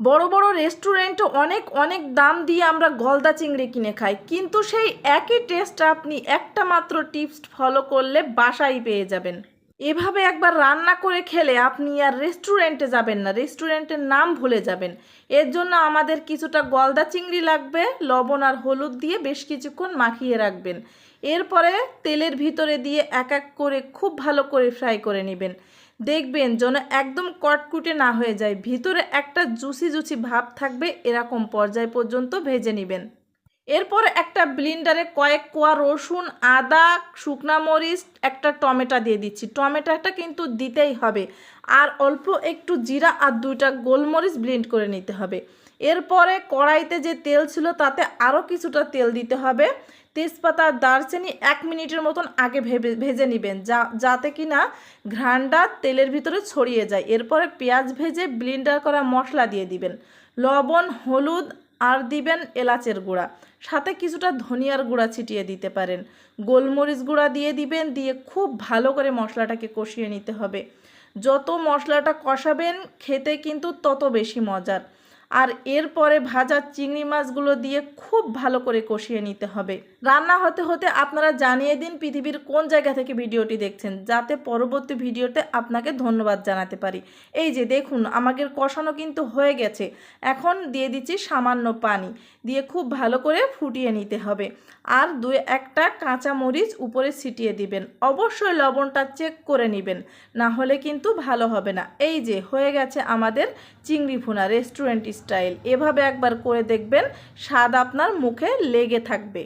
বড় বড় রেস্টুরেন্টে অনেক অনেক দাম দিয়ে আমরা গলদা চিংড়ি কিনে খাই। কিন্তু সেই একই টেস্ট আপনি একটা মাত্র টিপস ফলো করলে বাসায় পেয়ে যাবেন। এভাবে একবার রান্না করে খেলে আপনি আর রেস্টুরেন্টে যাবেন না রেস্টুরেন্টের নাম ভুলে যাবেন। এর জন্য আমাদের কিছুটা গলদা চিংড়ি লাগবে, লবণ আর হলুদ দিয়ে বেশ কিছুক্ষণ মাখিয়ে রাখবেন। এরপরে তেলের ভিতরে দিয়ে এক এক করে খুব ভালো করে ফ্রাই করে নেবেন। দেখবেন যেন একদম কটকুটে না হয়ে যায়। ভিতরে একটা জুসি জুসি ভাব থাকবে, এরকম পর্যায় পর্যন্ত ভেজে নেবেন। এরপর একটা ব্লিন্ডারে কয়েক কোয়া রসুন, আদা, শুকনা মরিচ, একটা টমেটো দিয়ে দিচ্ছি। টমেটোটা কিন্তু দিতেই হবে। আর অল্প একটু জিরা আর দুইটা গোলমরিচ ব্লেন্ড করে নিতে হবে। এরপরে কড়াইতে যে তেল ছিল তাতে আরও কিছুটা তেল দিতে হবে। তেজপাতা দারচিনি এক মিনিটের মতন আগে ভেবে, ভেজে নেবেন, যা, যাতে কি না ঘ্রাণটা তেলের ভিতরে ছড়িয়ে যায়। এরপরে পেঁয়াজ ভেজে ব্লিন্ডার করা মশলা দিয়ে দিবেন। লবণ, হলুদ আর দিবেন এলাচের গুঁড়া। সাথে কিছুটা ধনিয়ার গুঁড়া ছিটিয়ে দিতে পারেন। গোলমরিচ গুঁড়া দিয়ে দিবেন, দিয়ে খুব ভালো করে মশলাটাকে কষিয়ে নিতে হবে। যত মশলাটা কষাবেন, খেতে কিন্তু তত বেশি মজার। আর এরপরে ভাজা চিংড়ি মাছগুলো দিয়ে খুব ভালো করে কষিয়ে নিতে হবে। রান্না হতে হতে আপনারা জানিয়ে দিন পৃথিবীর কোন জায়গা থেকে ভিডিওটি দেখছেন, যাতে পরবর্তী ভিডিওতে আপনাকে ধন্যবাদ জানাতে পারি। এই যে দেখুন, আমাদের কষানো কিন্তু হয়ে গেছে। এখন দিয়ে দিচ্ছি সামান্য পানি, দিয়ে খুব ভালো করে ফুটিয়ে নিতে হবে। আর দুই একটা কাঁচা মরিচ উপরে ছিটিয়ে দিবেন। অবশ্যই লবণটা চেক করে নেবেন, না হলে কিন্তু ভালো হবে না। এই যে হয়ে গেছে আমাদের চিংড়ি ভুনা রেস্টুরেন্ট স্টাইল। এভাবে একবার করে দেখবেন স্বাদ আপনার মুখে লেগে থাকবে।